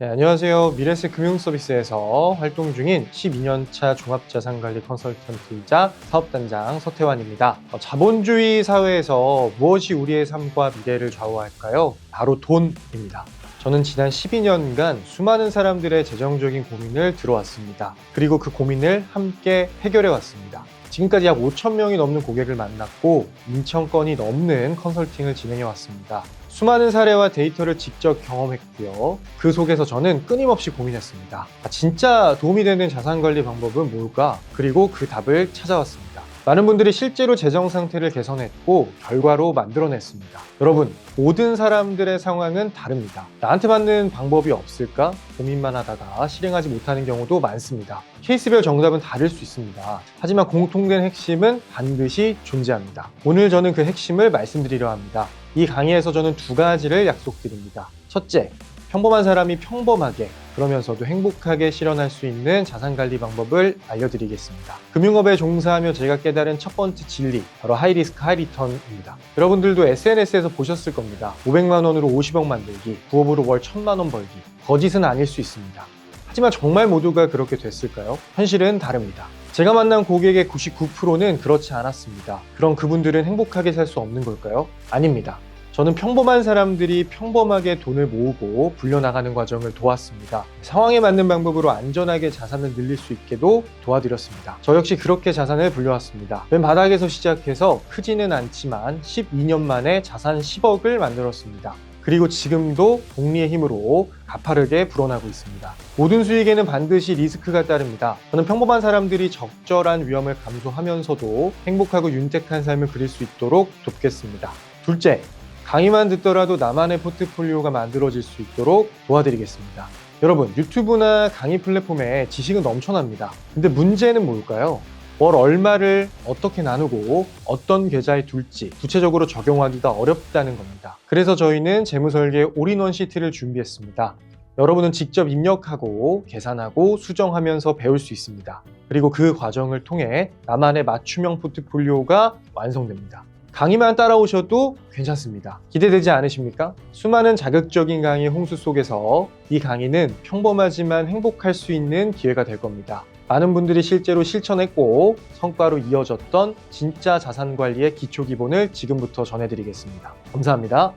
네, 안녕하세요. 미래세 금융서비스에서 활동 중인 12년차 종합자산관리 컨설턴트이자 사업단장 서태환입니다. 어, 자본주의 사회에서 무엇이 우리의 삶과 미래를 좌우할까요? 바로 돈입니다. 저는 지난 12년간 수많은 사람들의 재정적인 고민을 들어왔습니다. 그리고 그 고민을 함께 해결해 왔습니다. 지금까지 약 5천 명이 넘는 고객을 만났고 2천 건이 넘는 컨설팅을 진행해 왔습니다. 수많은 사례와 데이터를 직접 경험했고요. 그 속에서 저는 끊임없이 고민했습니다. 아, 진짜 도움이 되는 자산 관리 방법은 뭘까? 그리고 그 답을 찾아왔습니다. 많은 분들이 실제로 재정 상태를 개선했고 결과로 만들어냈습니다. 여러분, 모든 사람들의 상황은 다릅니다. 나한테 맞는 방법이 없을까? 고민만 하다가 실행하지 못하는 경우도 많습니다. 케이스별 정답은 다를 수 있습니다. 하지만 공통된 핵심은 반드시 존재합니다. 오늘 저는 그 핵심을 말씀드리려 합니다. 이 강의에서 저는 두 가지를 약속드립니다. 첫째, 평범한 사람이 평범하게 그러면서도 행복하게 실현할 수 있는 자산 관리 방법을 알려드리겠습니다. 금융업에 종사하며 제가 깨달은 첫 번째 진리, 바로 하이리스크 하이리턴입니다. 여러분들도 SNS에서 보셨을 겁니다. 500만 원으로 50억 만들기, 부업으로 월 1000만 원 벌기. 거짓은 아닐 수 있습니다. 하지만 정말 모두가 그렇게 됐을까요? 현실은 다릅니다. 제가 만난 고객의 99%는 그렇지 않았습니다. 그럼 그분들은 행복하게 살 수 없는 걸까요? 아닙니다. 저는 평범한 사람들이 평범하게 돈을 모으고 불려나가는 과정을 도왔습니다. 상황에 맞는 방법으로 안전하게 자산을 늘릴 수 있게도 도와드렸습니다. 저 역시 그렇게 자산을 불려왔습니다. 맨 바닥에서 시작해서 크지는 않지만 12년 만에 자산 10억을 만들었습니다. 그리고 지금도 복리의 힘으로 가파르게 불어나고 있습니다. 모든 수익에는 반드시 리스크가 따릅니다. 저는 평범한 사람들이 적절한 위험을 감수하면서도 행복하고 윤택한 삶을 그릴 수 있도록 돕겠습니다. 둘째, 강의만 듣더라도 나만의 포트폴리오가 만들어질 수 있도록 도와드리겠습니다. 여러분, 유튜브나 강의 플랫폼에 지식은 넘쳐납니다. 근데 문제는 뭘까요? 월 얼마를 어떻게 나누고 어떤 계좌에 둘지 구체적으로 적용하기가 어렵다는 겁니다. 그래서 저희는 재무설계 올인원 시트를 준비했습니다. 여러분은 직접 입력하고 계산하고 수정하면서 배울 수 있습니다. 그리고 그 과정을 통해 나만의 맞춤형 포트폴리오가 완성됩니다. 강의만 따라오셔도 괜찮습니다. 기대되지 않으십니까? 수많은 자극적인 강의 홍수 속에서 이 강의는 평범하지만 행복할 수 있는 기회가 될 겁니다. 많은 분들이 실제로 실천했고 성과로 이어졌던 진짜 자산 관리의 기초 기본을 지금부터 전해드리겠습니다. 감사합니다.